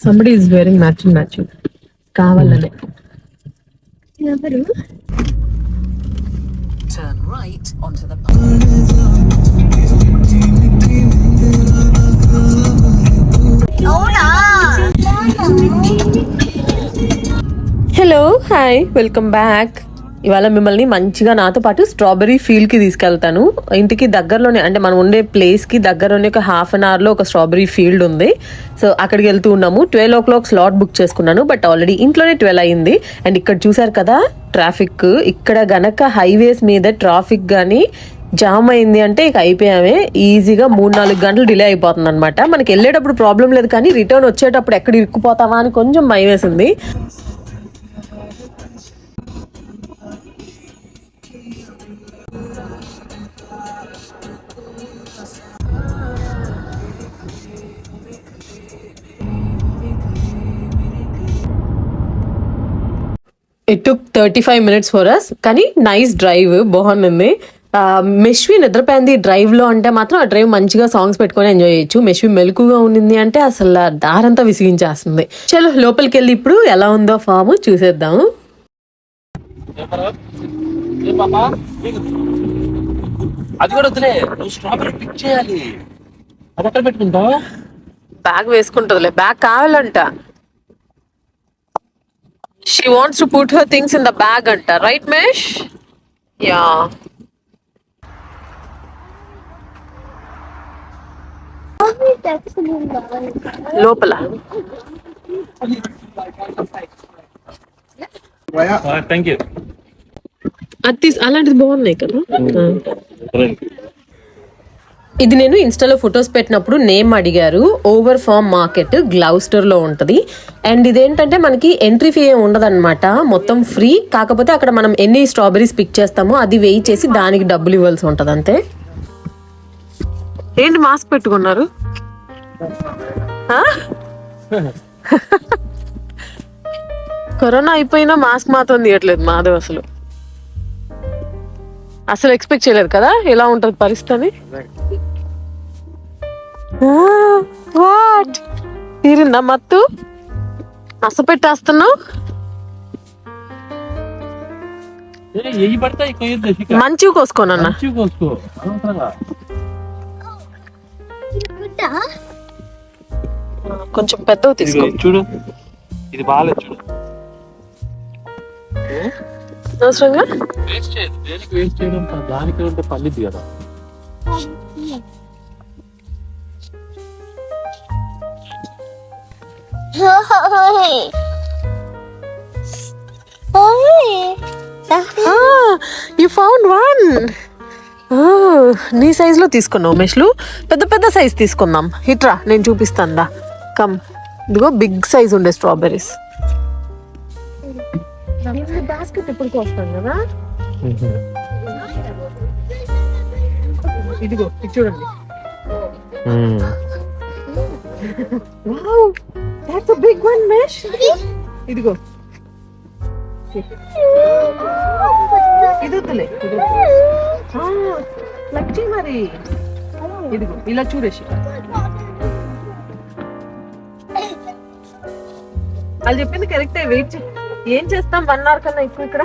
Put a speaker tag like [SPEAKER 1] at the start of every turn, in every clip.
[SPEAKER 1] Somebody is wearing matching matching కావాలనే.
[SPEAKER 2] ఎవరు?
[SPEAKER 3] Turn right onto the
[SPEAKER 1] hello hi welcome back ఇవాళ మిమ్మల్ని మంచిగా నాతో పాటు స్ట్రాబెరీ ఫీల్డ్కి తీసుకెళ్తాను. ఇంటికి దగ్గరలోనే అంటే మనం ఉండే ప్లేస్కి దగ్గరలోనే ఒక హాఫ్ అన్ అవర్లో ఒక స్ట్రాబెరీ ఫీల్డ్ ఉంది. సో అక్కడికి వెళ్తూ ఉన్నాము. Twelve o'clock slot book చేసుకున్నాను బట్ ఆల్రెడీ ఇంట్లోనే ట్వెల్వ్ అయింది. అండ్ ఇక్కడ చూసారు కదా ట్రాఫిక్. ఇక్కడ గనక హైవేస్ మీద ట్రాఫిక్ కానీ జామ్ అయింది అంటే ఇక అయిపోయామే. ఈజీగా మూడు నాలుగు గంటలు డిలే అయిపోతుంది అనమాట మనకి వెళ్ళేటప్పుడు ప్రాబ్లం లేదు కానీ రిటర్న్ వచ్చేటప్పుడు ఎక్కడ ఇరుక్కుపోతావా అని కొంచెం భయం వేసింది it took thirty five minutes for us కానీ నైస్ డ్రైవ్ బాగుంది. మెష్వి నిద్రపోయింది. డ్రైవ్లో అంటే మాత్రం ఆ డ్రైవ్ మంచిగా సాంగ్స్ పెట్టుకొని ఎంజాయ్ చేయొచ్చు. మెష్వి మెలకుగా ఉండింది అంటే అసలు దారంతా విసిగించేస్తుంది. చలో లోపలికి వెళ్ళి ఇప్పుడు ఎలా ఉందో ఫామ్ చూసేద్దాం.
[SPEAKER 4] ఏ పాపా నీకు- అది కూడా వద్దులే. నువ్వు స్ట్రాబెరీ పిక్ చేయాలి. అది ఎక్కడ పెట్టుకుంటావు?
[SPEAKER 1] బ్యాగ్ వేసుకుంటుందిలే. బ్యాగ్ కావాలంట. She wants to put her things in the bag అంట రైట్ మేష్ యా లోపల.
[SPEAKER 4] థ్యాంక్ యూ
[SPEAKER 1] అది అలాంటిది బాగున్నాయి కదా? ఇది నేను ఇన్స్టాలో ఫొటోస్ పెట్టినప్పుడు నేమ్ అడిగారు. ఓవర్ ఫార్మ్ మార్కెట్ గ్లౌస్టర్లో ఉంటది. అండ్ ఇదేంటంటే మనకి ఎంట్రీ ఫీ ఏం ఉండదన్నమాట. మొత్తం ఫ్రీ. కాకపోతే అక్కడ మనం ఎన్ని స్ట్రాబెరీస్ పిక్ చేస్తామో అది వెయ్యి చేసి దానికి డబ్బులు ఇవ్వాల్సి ఉంటది. అంతే. ఏంటి మాస్క్ పెట్టుకున్నారు? కరోనా అయిపోయినా మాస్క్ మాత్రం తీయట్లేదు మాధవ్ అసలు. అసలు ఎక్స్పెక్ట్ చేయలేదు కదా? ఎలా ఉంటది పరిస్థితి అని? వాట్? తీరిందా మత్తు?
[SPEAKER 4] కొయ్యొద్దు శిఖ.
[SPEAKER 1] మంచివి కోసుకోనన్న కొంచెం పెద్దవి తీసుకో.
[SPEAKER 4] చూడు ఇది బాగాలేదు చూడు.
[SPEAKER 1] అవసరంగా?
[SPEAKER 4] వేస్ట్ చేయదు దేనికి వేస్ట్ చేయడం? దానికి ఉంటే పల్లిద్ది కదా.
[SPEAKER 1] యు ఫౌండ్ వన్ నీ సైజ్లో తీసుకున్నావు మెష్లు. పెద్ద పెద్ద సైజ్ తీసుకుందాం. ఇట్రా నేను చూపిస్తాను కమ్ ఇదిగో బిగ్ సైజ్ ఉండే స్ట్రాబెర్రీస్ బాస్కెట్ ఎప్పుడు కోస్తాం కదా? ఇదిగో ఇది చూడండి. Wow that's a big one mesh ఇదిగో. ఇది వద్దులే లక్కీ మరి. ఇదిగో ఇలా చూడేసి. వాళ్ళు చెప్పింది కరెక్టే వెయిట్ ఏం చేస్తాం వన్ అవర్ కన్నా ఎక్కువ ఇక్కడ?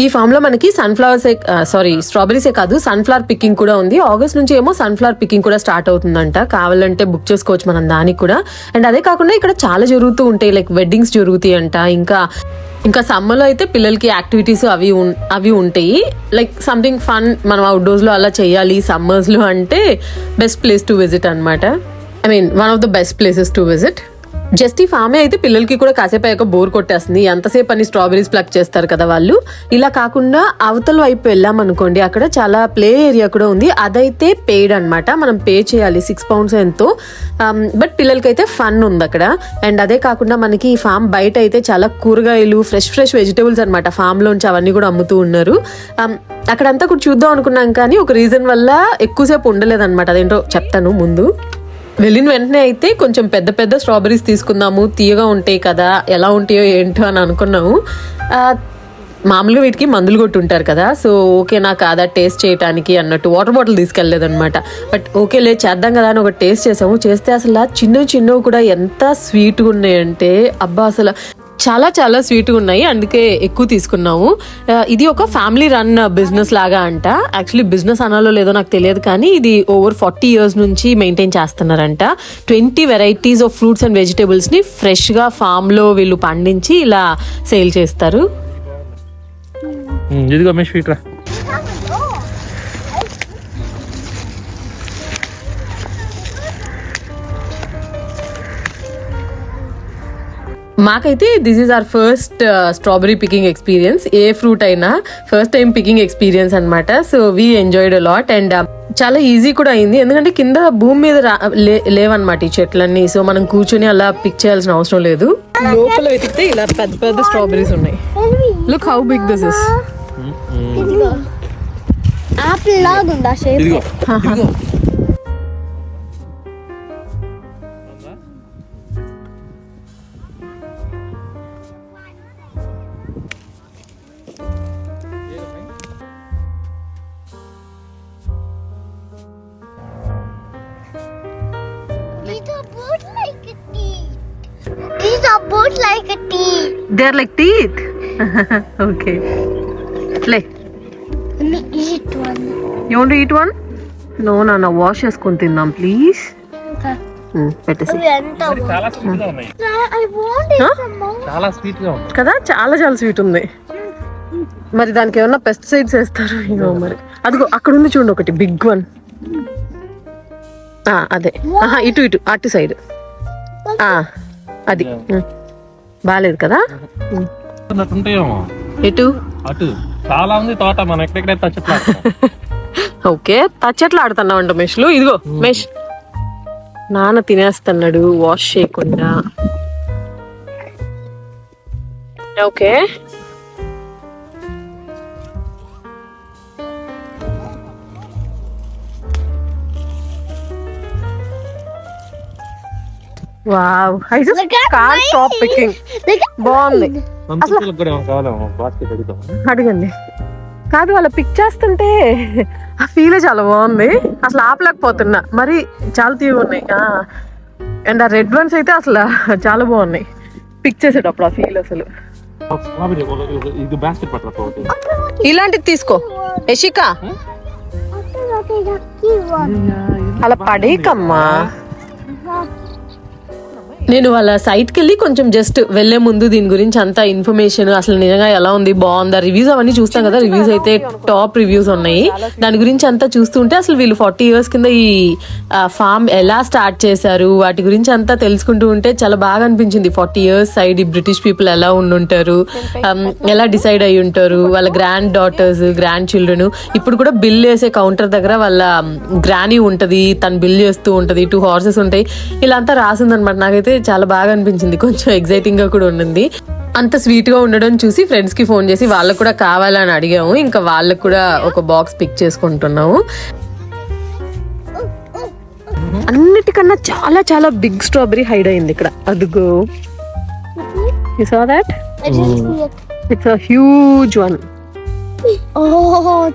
[SPEAKER 1] ఈ ఫామ్లో మనకి సన్ఫ్లవర్స్ సారీ స్ట్రాబెరీసే కాదు సన్ఫ్లవర్ పికింగ్ కూడా ఉంది. ఆగస్ట్ నుంచి ఏమో సన్ఫ్లవర్ పికింగ్ కూడా స్టార్ట్ అవుతుందంట. కావాలంటే బుక్ చేసుకోవచ్చు మనం దానికి కూడా. అండ్ అదే కాకుండా ఇక్కడ చాలా జరుగుతూ ఉంటాయి లైక్ వెడ్డింగ్స్ జరుగుతాయి అంట. ఇంకా ఇంకా సమ్మర్లో అయితే పిల్లలకి యాక్టివిటీస్ అవి అవి ఉంటాయి. లైక్ సంథింగ్ ఫన్ మనం అవుట్డోర్స్లో అలా చేయాలి సమ్మర్స్లో అంటే బెస్ట్ ప్లేస్ టు విజిట్ అనమాట I mean one of the best places to visit just ఈ ఫామే అయితే పిల్లలకి కూడా కాసేపు అయ్యాక బోర్ కొట్టేస్తుంది. ఎంతసేపు అని స్ట్రాబెరీస్ ప్లక్ చేస్తారు కదా వాళ్ళు. ఇలా కాకుండా అవతల వైపు వెళ్ళామనుకోండి అక్కడ చాలా ప్లే ఏరియా కూడా ఉంది. అదైతే పెయిడ్ అన్నమాట. మనం పే చేయాలి సిక్స్ పౌండ్స్ ఎంతో. Um, బట్ పిల్లలకైతే ఫన్ ఉంది అక్కడ. అండ్ అదే కాకుండా మనకి ఈ ఫామ్ బయట అయితే చాలా కూరగాయలు ఫ్రెష్ ఫ్రెష్ వెజిటేబుల్స్ అనమాట ఫామ్లోంచి అవన్నీ కూడా అమ్ముతూ ఉన్నారు. Um, అక్కడంతా కూడా చూద్దాం అనుకున్నాం కానీ ఒక రీజన్ వల్ల ఎక్కువసేపు ఉండలేదన్నమాట. అదేంటో చెప్తాను ముందు. వెళ్ళిన వెంటనే అయితే కొంచెం పెద్ద పెద్ద స్ట్రాబెరీస్ తీసుకుందాము. తీయగా ఉంటాయి కదా ఎలా ఉంటాయో ఏంటో అని అనుకున్నాము. మామూలుగా వీటికి మందులు కొట్టుంటారు కదా సో ఓకే నాకు అదా టేస్ట్ చేయడానికి అన్నట్టు వాటర్ బాటిల్ తీసుకెళ్ళలేదన్నమాట. బట్ ఓకే లే చేద్దాం కదా అని ఒక టేస్ట్ చేసాము. చేస్తే అసలు చిన్నవి చిన్నవి కూడా ఎంత స్వీట్గా ఉన్నాయంటే అబ్బా అసలు చాలా చాలా స్వీట్గా ఉన్నాయి. అందుకే ఎక్కువ తీసుకున్నాము. ఇది ఒక ఫ్యామిలీ రన్ బిజినెస్ లాగా అంట. యాక్చువల్లీ బిజినెస్ అనాలో లేదో నాకు తెలియదు కానీ ఇది ఓవర్ ఫార్టీ ఇయర్స్ నుంచి మెయింటైన్ చేస్తున్నారంట. Twenty varieties of fruits and వెజిటేబుల్స్ని ఫ్రెష్గా ఫామ్లో వీళ్ళు పండించి ఇలా సేల్ చేస్తారు.
[SPEAKER 4] ఇదిగో మీ స్వీట్ రా.
[SPEAKER 1] మాకైతే this is our first strawberry picking experience A fruit అయినా ఫస్ట్ టైం పికింగ్ ఎక్స్పీరియన్స్ అన్నమాట. So we enjoyed lot and చాలా ఈజీ కూడా అయింది. ఎందుకంటే కింద భూమి మీద రా- లే- లేవన్నమాట ఈ చెట్లన్నీ. సో మనం కూర్చొని అలా పిక్ చేయాల్సిన అవసరం లేదు. లోపల వెతికితే ఇలా పెద్ద పెద్ద స్ట్రాబెరీస్ ఉన్నాయి. Look how big this is
[SPEAKER 2] apple లాగా ఉందా shape are both like a teeth.
[SPEAKER 1] Are like teeth okay లే
[SPEAKER 2] Let me eat one.
[SPEAKER 1] You want eat one no నాన్న వాష్ చేసుకొని తిందాం ప్లీజ్
[SPEAKER 2] Okay.
[SPEAKER 1] పెట్టేసి.
[SPEAKER 4] చాలా
[SPEAKER 2] స్వీట్గా want
[SPEAKER 4] గా ఉన్నాయి.
[SPEAKER 1] కదా చాలా చాలా స్వీట్ ఉంది. మరి దానికి ఏమన్నా పెస్టిసైడ్స్ వేస్తారు? ఏమో మరి. అదిగో అక్కడ ఉంది చూడండి ఒకటి బిగ్ వన్ అదే. ఆహా ఇటు ఇటు అటు సైడ్ అది. బాలేదు కదా? ఎటు?
[SPEAKER 4] అటు. చాలా ఉంది తోట మనం ఎక్కడెక్కడైతే వచ్చట్లా
[SPEAKER 1] ఓకే తచ్చట్లు ఆడుతున్నావు అంట మెష్లు. ఇదిగో మెష్. నాన్న తినేస్తున్నాడు వాష్ చేయకుండా. Okay. Wow. I just
[SPEAKER 2] mine.
[SPEAKER 1] Stop picking బాగుంది అడగండి. కాదు అలా పిక్ చేస్తుంటే ఆ ఫీల్ చాలా బాగుంది. అసలు ఆపలేకపోతున్నా. మరి చాలా తీవి ఉన్నాయి. అండ్ ఆ రెడ్ వన్స్ అయితే అసలు చాలా బాగున్నాయి. పిక్ చేసేటప్పుడు ఆ ఫీల్ అసలు. ఇలాంటిది తీసుకో.
[SPEAKER 2] one.
[SPEAKER 1] అలా పడేకమ్మా. నేను వాళ్ళ సైట్కి వెళ్ళి కొంచెం జస్ట్ వెళ్ళే ముందు దీని గురించి అంతా ఇన్ఫర్మేషన్ అసలు నిజంగా ఎలా ఉంది బాగుందా? రివ్యూస్ అవన్నీ చూస్తాం కదా. రివ్యూస్ అయితే టాప్ రివ్యూస్ ఉన్నాయి. దాని గురించి అంతా చూస్తుంటే అసలు వీళ్ళు ఫార్టీ ఇయర్స్ కింద ఈ ఫామ్ ఎలా స్టార్ట్ చేశారు వాటి గురించి అంతా తెలుసుకుంటూ ఉంటే చాలా బాగా అనిపించింది. ఫార్టీ ఇయర్స్ సైడ్ ఈ బ్రిటిష్ పీపుల్ ఎలా ఉండుంటారు um, ఎలా డిసైడ్ అయి ఉంటారు వాళ్ళ గ్రాండ్ డాటర్స్ గ్రాండ్ చిల్డ్రన్ ఇప్పుడు కూడా బిల్ వేసే కౌంటర్ దగ్గర వాళ్ళ um, గ్రానీ ఉంటుంది తను బిల్ చేస్తూ ఉంటుంది టూ హార్సెస్ ఉంటాయి. ఇలా అంతా రాసిందనమాట నాకైతే చాలా బాగా అనిపించింది. కొంచెం ఎగ్జైటింగ్గా కూడా ఉండింది అంత స్వీట్గా ఉండడం చూసి ఫ్రెండ్స్కి ఫోన్ చేసి వాళ్ళకు కూడా కావాలని అడిగాము. ఇంకా వాళ్ళకు కూడా ఒక బాక్స్ పిక్ చేసుకుంటున్నాము. అన్నిటికన్నా చాలా చాలా బిగ్ స్ట్రాబెరీ హైడ్ అయింది ఇక్కడ. అదుగో. You saw that. It's a huge one
[SPEAKER 2] Oh,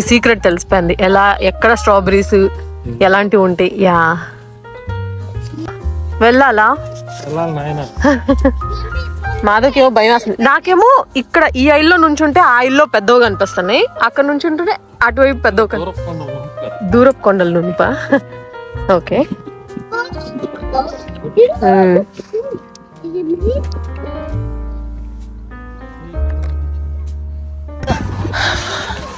[SPEAKER 1] secret తెలిసిపోయింది. ఎలా ఎక్కడ స్ట్రాబెరీస్ ఎలాంటివి ఉంటాయి యా. వెళ్ళాలా?
[SPEAKER 4] వెళ్ళాలి నాయన.
[SPEAKER 1] మాధవ్కేమో భయం వేస్తుంది నాకేమో ఇక్కడ ఈ ఐల్లో నుంచి ఉంటే ఆ ఐల్లో పెద్దగా కనిపిస్తున్నాయి అక్కడ నుంచి ఉంటుంటే అటువైపు పెద్దగా కని-
[SPEAKER 4] దూరపు
[SPEAKER 1] కొండల నుంపా ఓకే.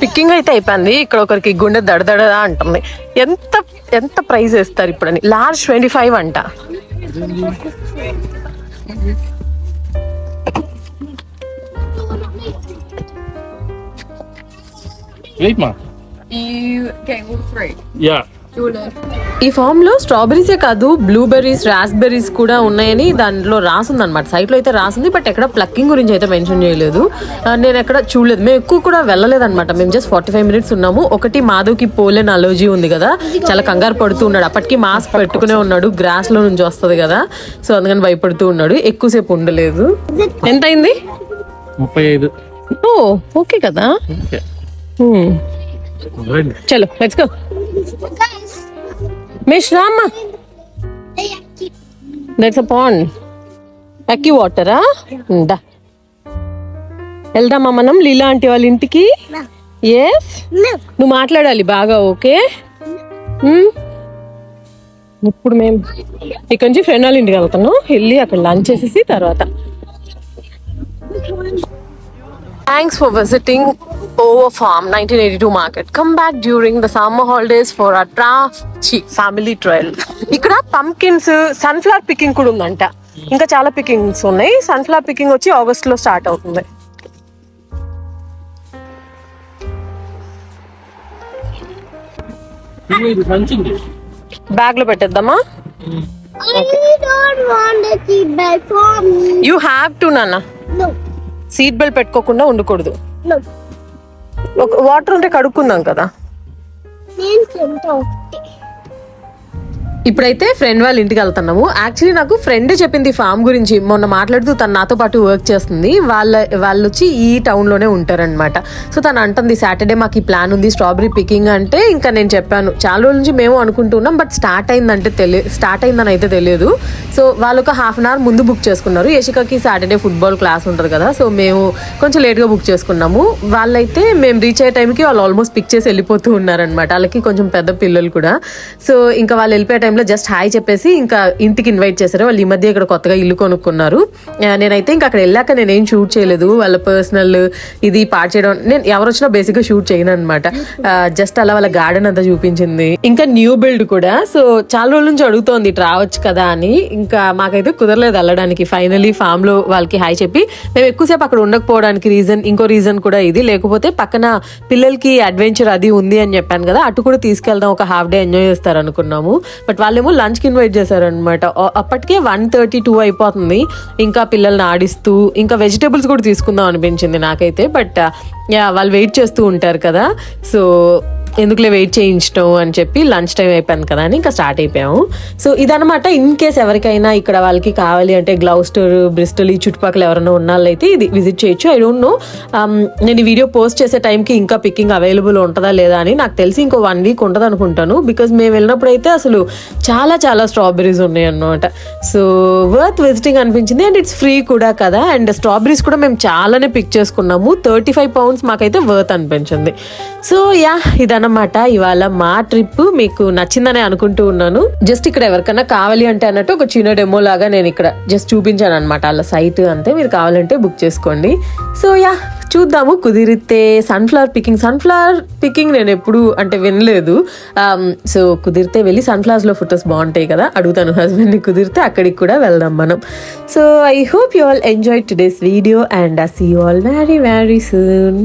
[SPEAKER 1] పిక్కింగ్ అయితే అయిపోయింది. ఇక్కడ ఒకరికి గుండె దడదడ అంటుంది. ఎంత ఎంత ప్రైస్ వేస్తారు ఇప్పుడని? లార్జ్ ట్వంటీ ఫైవ్ అంట.
[SPEAKER 4] వెయిట్ మా
[SPEAKER 3] You getting all three?
[SPEAKER 4] Yeah
[SPEAKER 1] ఈ ఫామ్లో స్ట్రాబెరీసే కాదు బ్లూబెర్రీస్ రాస్బెర్రీస్ కూడా ఉన్నాయని దాంట్లో రాసింది అనమాట సైట్లో అయితే రాసింది బట్ ఎక్కడ ప్లక్కింగ్ గురించి అయితే మెన్షన్ చేయలేదు. నేను ఎక్కడ చూడలేదు. మేము ఎక్కువ కూడా వెళ్ళలేదు అనమాట మేము జస్ట్ ఫార్టీ ఫైవ్ మినిట్స్ ఉన్నాము. ఒకటి మాధవ్కి పోలేని అలర్జీ ఉంది కదా. చాలా కంగారు పడుతూ ఉన్నాడు. అప్పటికి మాస్క్ పెట్టుకునే ఉన్నాడు. గ్రాస్లో నుంచి వస్తుంది కదా. సో అందుకని భయపడుతూ ఉన్నాడు. ఎక్కువసేపు ఉండలేదు. ఎంత అయింది
[SPEAKER 4] ముప్పై ఐదు.
[SPEAKER 1] ఓ ఓకే కదా. చలో లెట్స్ గో మిస్ రామ్మా. దట్స్ అ పాండ్ అక్కి వాటరా దా వెళ్దామా మనం? లీలా ఆంటీ వాళ్ళ ఇంటికి. Yes
[SPEAKER 2] No.
[SPEAKER 1] నువ్వు మాట్లాడాలి బాగా ఓకే? ఇప్పుడు మేము ఇక్కడ నుంచి ఫ్రెండ్ వాళ్ళ ఇంటికి వెళ్తాను. వెళ్ళి అక్కడ లంచ్ చేసేసి తర్వాత. Thanks for visiting over farm nineteen eighty two market come back during the summer holidays for ట్రా ఫ్యామిలీ ట్రయల్ ఇక్కడ పంకిన్స్ సన్ఫ్లవర్ పికింగ్ కూడా ఉందంట. ఇంకా చాలా పికింగ్స్ ఉన్నాయి. సన్ఫ్లవర్ పికింగ్ వచ్చి ఆగస్ట్లో స్టార్ట్ అవుతుంది బ్యాగ్లో పెట్టేద్దామా?
[SPEAKER 2] I don't want to keep my phone.
[SPEAKER 1] You have to నాన్న.
[SPEAKER 2] No.
[SPEAKER 1] సీట్ బెల్ట్ పెట్టుకోకుండా ఉండకూడదు. వాటర్ ఉంటే కడుక్కుందాం కదా.
[SPEAKER 2] నేను ఒకటి.
[SPEAKER 1] ఇప్పుడైతే ఫ్రెండ్ వాళ్ళ ఇంటికి వెళ్తున్నాము. యాక్చువల్లీ నాకు ఫ్రెండ్ చెప్పింది ఫామ్ గురించి. మొన్న మాట్లాడుతూ తను నాతో పాటు వర్క్ చేస్తుంది. వాళ్ళ వాళ్ళు వచ్చి ఈ టౌన్లోనే ఉంటారనమాట సో తను అంటుంది సాటర్డే మాకు ఈ ప్లాన్ ఉంది స్ట్రాబెరీ పికింగ్ అంటే ఇంకా నేను చెప్పాను. చాలా రోజుల నుంచి మేము అనుకుంటున్నాం బట్ స్టార్ట్ అయిందంటే తెలియ స్టార్ట్ అయిందని అయితే తెలియదు. సో వాళ్ళు ఒక హాఫ్ అన్ అవర్ ముందు బుక్ చేసుకున్నారు. యశికకి సాటర్డే ఫుట్బాల్ క్లాస్ ఉంటుంది కదా సో మేము కొంచెం లేట్గా బుక్ చేసుకున్నాము. వాళ్ళైతే మేము రీచ్ అయ్యే టైంకి వాళ్ళు ఆల్మోస్ట్ పిక్ చేసి వెళ్ళిపోతూ ఉన్నారనమాట వాళ్ళకి కొంచెం పెద్ద పిల్లలు కూడా. సో ఇంకా వాళ్ళు వెళ్ళిపోయే టైంలో జస్ట్ హాయ్ చెప్పేసి ఇంకా ఇంటికి ఇన్వైట్ చేశారు. వాళ్ళు ఈ మధ్య ఇక్కడ కొత్తగా ఇల్లు కొనుక్కున్నారు. నేనైతే ఇంకా అక్కడ వెళ్ళాక నేనేం షూట్ చేయలేదు. వాళ్ళ పర్సనల్ ఇది పాడు చేయడం నేను ఎవరు వచ్చినా బేసిక్గా షూట్ చేయను అనమాట జస్ట్ అలా వాళ్ళ గార్డెన్ అంతా చూపించింది. ఇంకా న్యూ బిల్డ్ కూడా. సో చాలా రోజుల నుంచి అడుగుతోంది ఇటు రావచ్చు కదా అని. ఇంకా మాకైతే కుదరలేదు వెళ్ళడానికి. ఫైనలీ ఫామ్లో వాళ్ళకి హాయ్ చెప్పి మేము ఎక్కువసేపు అక్కడ ఉండకపోవడానికి రీజన్ ఇంకో రీజన్ కూడా ఇది. లేకపోతే పక్కన పిల్లలకి అడ్వెంచర్ అది ఉంది అని చెప్పాను కదా. అటు కూడా తీసుకెళ్దాం ఒక హాఫ్ డే ఎంజాయ్ చేస్తారు అనుకున్నాము బట్ వాళ్ళేమో లంచ్కి ఇన్వైట్ చేశారనమాట అప్పటికే వన్ థర్టీ టూ అయిపోతుంది. ఇంకా పిల్లల్ని ఆడిస్తూ ఇంకా వెజిటేబుల్స్ కూడా తీసుకుందాం అనిపించింది నాకైతే. బట్ యా వాళ్ళు వెయిట్ చేస్తూ ఉంటారు కదా. సో ఎందుకులే వెయిట్ చేయించడం అని చెప్పి లంచ్ టైం అయిపోయింది కదా అని ఇంకా స్టార్ట్ అయిపోయాము. సో ఇదనమాట ఇన్ కేస్ ఎవరికైనా ఇక్కడ వాళ్ళకి కావాలి అంటే గ్లౌస్టర్ బ్రిస్టల్ ఈ చుట్టుపక్కల ఎవరైనా ఉన్న వాళ్ళైతే ఇది విజిట్ చేయొచ్చు. ఐ డోంట్ నో నేను ఈ వీడియో పోస్ట్ చేసే టైంకి ఇంకా పికింగ్ అవైలబుల్ ఉంటుందా లేదా అని నాకు తెలిసి ఇంకో వన్ వీక్ ఉంటుంది అనుకుంటాను. బికాజ్ మేము వెళ్ళినప్పుడు అయితే అసలు చాలా చాలా స్ట్రాబెరీస్ ఉన్నాయి అన్నమాట సో వర్త్ విజిటింగ్ అనిపించింది. అండ్ ఇట్స్ ఫ్రీ కూడా కదా. అండ్ స్ట్రాబెరీస్ కూడా మేము చాలానే పిక్ చేసుకున్నాము. థర్టీ ఫైవ్ పౌండ్స్ మాకైతే వర్త్ అనిపించింది. సో యా ఇదన్నమాట ఇవాళ మా ట్రిప్ మీకు నచ్చిందని అనుకుంటూ ఉన్నాను. జస్ట్ ఇక్కడ ఎవరికైనా కావాలి అంటే అన్నట్టు ఒక చిన్న డెమో లాగా నేను ఇక్కడ జస్ట్ చూపించాను అనమాట. అలా సైట్ అంతే మీరు కావాలంటే బుక్ చేసుకోండి. సో యా చూద్దాము కుదిరితే. సన్ఫ్లవర్ పికింగ్ సన్ఫ్లవర్ పికింగ్ నేను ఎప్పుడు అంటే వినలేదు. Um, సో కుదిరితే వెళ్ళి సన్ఫ్లవర్స్లో ఫొటోస్ బాగుంటాయి కదా అడుగుతాను హస్బెండ్ని కుదిరితే అక్కడికి కూడా వెళ్దాం మనం. So I hope you all enjoy today's video and see you all very very soon